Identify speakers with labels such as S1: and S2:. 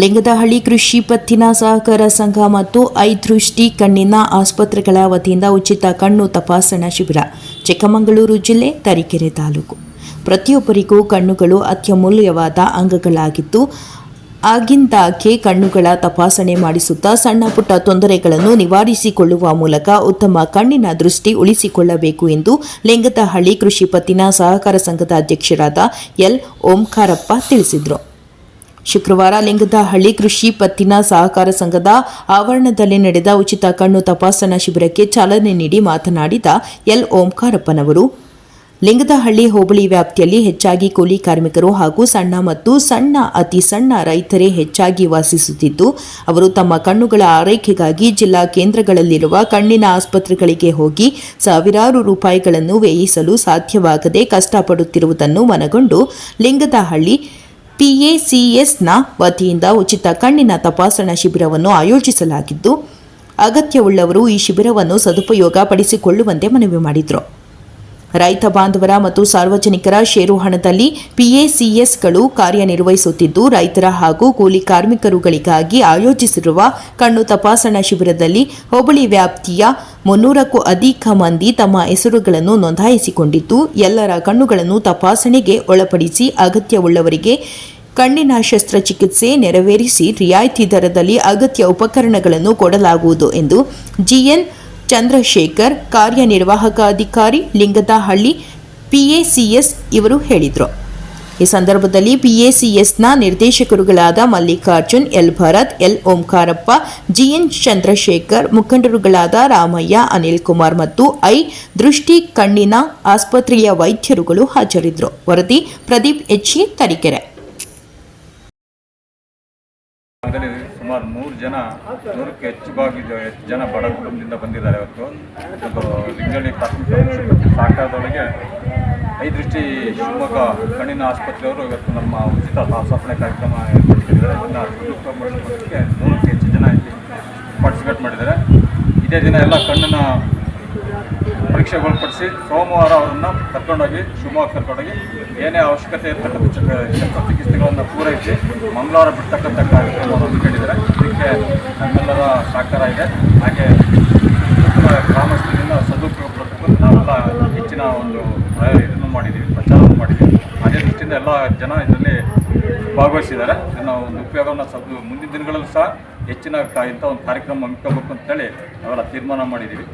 S1: ಲಿಂಗದಹಳ್ಳಿ ಕೃಷಿ ಪತ್ತಿನ ಸಹಕಾರ ಸಂಘ ಮತ್ತು ಐದೃಷ್ಟಿ ಕಣ್ಣಿನ ಆಸ್ಪತ್ರೆಗಳ ವತಿಯಿಂದ ಉಚಿತ ಕಣ್ಣು ತಪಾಸಣಾ ಶಿಬಿರ, ಚಿಕ್ಕಮಗಳೂರು ಜಿಲ್ಲೆ ತರೀಕೆರೆ ತಾಲೂಕು. ಪ್ರತಿಯೊಬ್ಬರಿಗೂ ಕಣ್ಣುಗಳು ಅತ್ಯಮೂಲ್ಯವಾದ ಅಂಗಗಳಾಗಿದ್ದು, ಆಗಿಂದಾಗ್ಗೆ ಕಣ್ಣುಗಳ ತಪಾಸಣೆ ಮಾಡಿಸುತ್ತಾ ಸಣ್ಣ ಪುಟ್ಟ ತೊಂದರೆಗಳನ್ನು ನಿವಾರಿಸಿಕೊಳ್ಳುವ ಮೂಲಕ ಉತ್ತಮ ಕಣ್ಣಿನ ದೃಷ್ಟಿ ಉಳಿಸಿಕೊಳ್ಳಬೇಕು ಎಂದು ಲಿಂಗದಹಳ್ಳಿ ಕೃಷಿ ಪತ್ತಿನ ಸಹಕಾರ ಸಂಘದ ಅಧ್ಯಕ್ಷರಾದ ಎಲ್ ಓಂಕಾರಪ್ಪ ತಿಳಿಸಿದರು. ಶುಕ್ರವಾರ ಲಿಂಗದಹಳ್ಳಿ ಕೃಷಿ ಪತ್ತಿನ ಸಹಕಾರ ಸಂಘದ ಆವರಣದಲ್ಲಿ ನಡೆದ ಉಚಿತ ಕಣ್ಣು ತಪಾಸಣಾ ಶಿಬಿರಕ್ಕೆ ಚಾಲನೆ ನೀಡಿ ಮಾತನಾಡಿದ ಎಲ್. ಓಂಕಾರಪ್ಪನವರು ಲಿಂಗದಹಳ್ಳಿ ಹೋಬಳಿ ವ್ಯಾಪ್ತಿಯಲ್ಲಿ ಹೆಚ್ಚಾಗಿ ಕೂಲಿ ಕಾರ್ಮಿಕರು ಹಾಗೂ ಸಣ್ಣ ಮತ್ತು ಸಣ್ಣ, ಅತಿ ಸಣ್ಣ ರೈತರೇ ಹೆಚ್ಚಾಗಿ ವಾಸಿಸುತ್ತಿದ್ದು, ಅವರು ತಮ್ಮ ಕಣ್ಣುಗಳ ಆರೈಕೆಗಾಗಿ ಜಿಲ್ಲಾ ಕೇಂದ್ರಗಳಲ್ಲಿರುವ ಕಣ್ಣಿನ ಆಸ್ಪತ್ರೆಗಳಿಗೆ ಹೋಗಿ ಸಾವಿರಾರು ರೂಪಾಯಿಗಳನ್ನು ವ್ಯಯಿಸಲು ಸಾಧ್ಯವಾಗದೆ ಕಷ್ಟಪಡುತ್ತಿರುವುದನ್ನು ಮನಗೊಂಡು ಲಿಂಗದಹಳ್ಳಿ ಪಿಎಸಿಎಸ್ನ ವತಿಯಿಂದ ಉಚಿತ ಕಣ್ಣಿನ ತಪಾಸಣಾ ಶಿಬಿರವನ್ನು ಆಯೋಜಿಸಲಾಗಿದ್ದು, ಅಗತ್ಯವುಳ್ಳವರು ಈ ಶಿಬಿರವನ್ನು ಸದುಪಯೋಗ ಪಡಿಸಿಕೊಳ್ಳುವಂತೆ ಮನವಿ ಮಾಡಿದರು. ರೈತ ಬಾಂಧವರ ಮತ್ತು ಸಾರ್ವಜನಿಕರ ಷೇರು ಹಣದಲ್ಲಿ ಪಿಎಸಿಎಸ್ಗಳು ಕಾರ್ಯನಿರ್ವಹಿಸುತ್ತಿದ್ದು, ರೈತರ ಹಾಗೂ ಕೂಲಿ ಕಾರ್ಮಿಕರುಗಳಿಗಾಗಿ ಆಯೋಜಿಸಿರುವ ಕಣ್ಣು ತಪಾಸಣಾ ಶಿಬಿರದಲ್ಲಿ ಹೋಬಳಿ ವ್ಯಾಪ್ತಿಯ ಮುನ್ನೂರಕ್ಕೂ ಅಧಿಕ ಮಂದಿ ತಮ್ಮ ಹೆಸರುಗಳನ್ನು ನೋಂದಾಯಿಸಿಕೊಂಡಿದ್ದು, ಎಲ್ಲರ ಕಣ್ಣುಗಳನ್ನು ತಪಾಸಣೆಗೆ ಒಳಪಡಿಸಿ ಅಗತ್ಯವುಳ್ಳವರಿಗೆ ಕಣ್ಣಿನ ಶಸ್ತ್ರಚಿಕಿತ್ಸೆ ನೆರವೇರಿಸಿ ರಿಯಾಯಿತಿ ದರದಲ್ಲಿ ಅಗತ್ಯ ಉಪಕರಣಗಳನ್ನು ಕೊಡಲಾಗುವುದು ಎಂದು ಜಿಎನ್ ಚಂದ್ರಶೇಖರ್ ಕಾರ್ಯನಿರ್ವಾಹಕ ಅಧಿಕಾರಿ ಲಿಂಗದಹಳ್ಳಿ, ಪಿಎಸಿಎಸ್ ಇವರು ಹೇಳಿದರು. ಈ ಸಂದರ್ಭದಲ್ಲಿ ಪಿಎಸಿಎಸ್ನ ನಿರ್ದೇಶಕರುಗಳಾದ Mallikarjun, L Bharat, L Omkarappa, G N Chandrashekhar, ಮುಖಂಡರುಗಳಾದ Ramaiah, Anil Kumar ಮತ್ತು ಐ ದೃಷ್ಟಿ ಕಣ್ಣಿನ ಆಸ್ಪತ್ರೆಯ ವೈದ್ಯರುಗಳು ಹಾಜರಿದ್ದರು. ವರದಿ ಪ್ರದೀಪ್ ಎಚ್ ತರೀಕೆರೆ.
S2: ಅದರಲ್ಲಿ ಸುಮಾರು ನೂರು ಜನ ನೂರಕ್ಕೆ ಹೆಚ್ಚು ಭಾಗ ಹೆಚ್ಚು ಜನ ಬಡ ಕುಟುಂಬದಿಂದ ಬಂದಿದ್ದಾರೆ ಇವತ್ತು. ಇದು ಲಿಂಗಳ್ಳಿ ಪ್ರಾಥಮಿಕ ಸಾಕಾದೊಳಗೆ ಐದೃಷ್ಟಿ ಶಿವಮೊಗ್ಗ ಕಣ್ಣಿನ ಆಸ್ಪತ್ರೆಯವರು ಇವತ್ತು ನಮ್ಮ ಉಚಿತ ತಪಾಸಣೆ ಕಾರ್ಯಕ್ರಮ ಏರ್ಪಡಿಸಿದ್ದಾರೆ. ಇದನ್ನು ನೂರಕ್ಕೆ ಹೆಚ್ಚು ಜನ ಇಲ್ಲಿ ಪಾರ್ಟಿಸಿಪೇಟ್ ಮಾಡಿದ್ದಾರೆ. ಇದೇ ದಿನ ಎಲ್ಲ ಕಣ್ಣಿನ ಪರೀಕ್ಷೆಗೊಳಪಡಿಸಿ ಸೋಮವಾರ ಅವರನ್ನು ಕರ್ಕೊಂಡೋಗಿ ಶಿವಮೊಗ್ಗ ಕರ್ಕೊಂಡೋಗಿ, ಏನೇ ಅವಶ್ಯಕತೆ ಇರ್ತಕ್ಕಂಥ ಚಿಕಿತ್ಸೆಗಳನ್ನು ಪೂರೈಸಿ, ಮಂಗಳವಾರ ಬಿಡ್ತಕ್ಕಂಥ ಕಾರ್ಯಕ್ರಮವನ್ನು ಕೇಳಿದ್ದಾರೆ ಇದಕ್ಕೆ ನಮ್ಮೆಲ್ಲರ ಸಹಕಾರ ಇದೆ. ಹಾಗೆ ಗ್ರಾಮಸ್ಥರಿಂದ ಸದುಪಯೋಗ ಪಡ್ತಕ್ಕಂಥ ನಾವೆಲ್ಲ ಹೆಚ್ಚಿನ ಒಂದು ಇದನ್ನು ಮಾಡಿದ್ದೀವಿ ಪ್ರಚಾರವನ್ನು ಮಾಡಿದ್ದೀವಿ ಅದೇ ದೃಷ್ಟಿಯಿಂದ ಎಲ್ಲ ಜನ ಇದರಲ್ಲಿ ಭಾಗವಹಿಸಿದ್ದಾರೆ. ಇದನ್ನು ಒಂದು ಉಪಯೋಗವನ್ನು ಸದ್ದು ಮುಂದಿನ ದಿನಗಳಲ್ಲೂ ಸಹ ಹೆಚ್ಚಿನ ಇಂಥ ಒಂದು ಕಾರ್ಯಕ್ರಮ ಹಮ್ಮಿಕೊಳ್ಬೇಕು ಅಂತೇಳಿ ನಾವೆಲ್ಲ ತೀರ್ಮಾನ ಮಾಡಿದ್ದೀವಿ